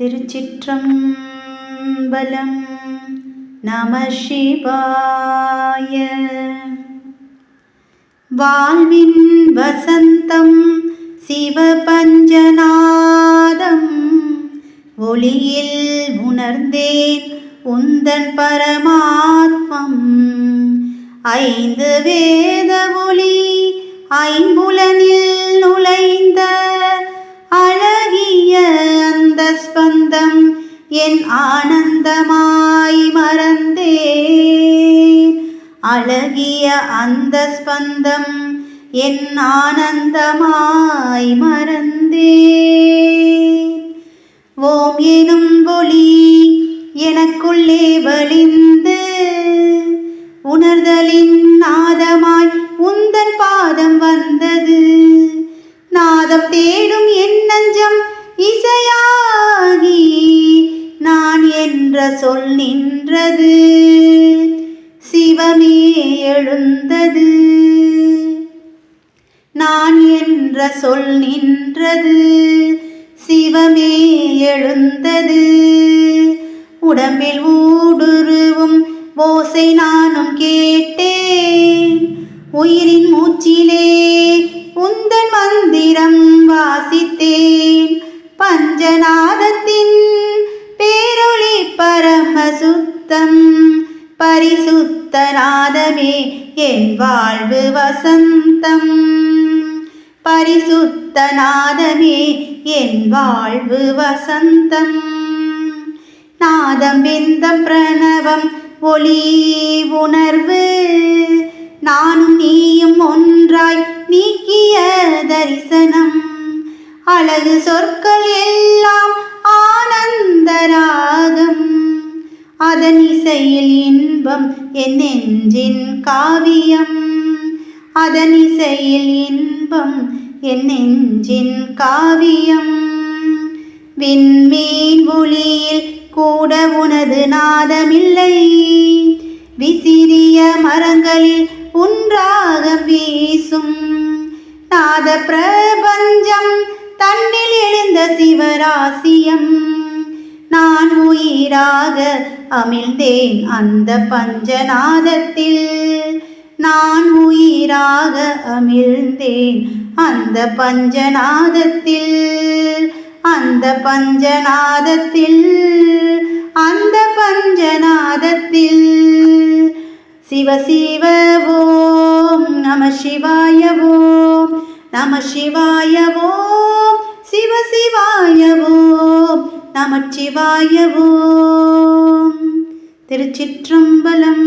திருச்சிற்றம்பலம் நம சிவாய வாழ்வின் வசந்தம் சிவபஞ்சநாதம் ஒளியில் உணர்ந்தேன் உந்தன் பரமாத்மம். ஐந்து வேத ஒளி ஐந்து அழகிய அந்த ஸ்பந்தம் என் ஆனந்தமாய் மறந்தே ஓம் எனும் ஒளி எனக்குள்ளே வழிந்து உணர்தலின் நாதமாய் உந்தன் பாதம் வந்தது. நாதம் தேடும் என் நஞ்சம் இசையாகி நான் என்ற சொல் நின்றது. நான் என்ற சொல் நின்றது சிவமே எழுந்தது. உடம்பில் ஊடுருவும் ஓசை நானும் கேட்டேன். உயிரின் மூச்சிலே உந்தன் மந்திரம் வாசித்தேன். பஞ்சநாதத்தின் பேரொளி பரமசுத்தம் பரிசுத்த நாதமே என் வாழ்வு வசந்தம். பரிசுத்தநாதமே என் வாழ்வு வசந்தம். நாதம் விந்தம் பிரணவம் ஒளி உணர்வு. நானும் நீயும் ஒன்றாய் நீக்கிய தரிசனம். அழகு சொற்கள் எல்லாம் ஆனந்தராகம் அதன் இசையில் இன்பம் என் நெஞ்சின் காவியம். அதன் இசையில் இன்பம் என் நெஞ்சின் காவியம். விண்மீன் ஒளியில் கூட உனது நாதமில்லை. விசிறிய மரங்களில் ஒன்றாக வீசும். நாத பிரபஞ்சம் தன்னில் எழுந்த சிவராசியம். நான் உயிராக அமிழ்ந்தேன் அந்த பஞ்சநாதத்தில். நான் நீராக அமிழ்ந்தேன். அந்த பஞ்சநாதத்தில் அந்த பஞ்சநாதத்தில் அந்த பஞ்சநாதத்தில். சிவ சிவ ஓம் நம சிவாய ஓம் நம சிவாய ஓம் சிவ சிவாய ஓம் நம சிவாய ஓம். திருச்சிற்றம்பலம்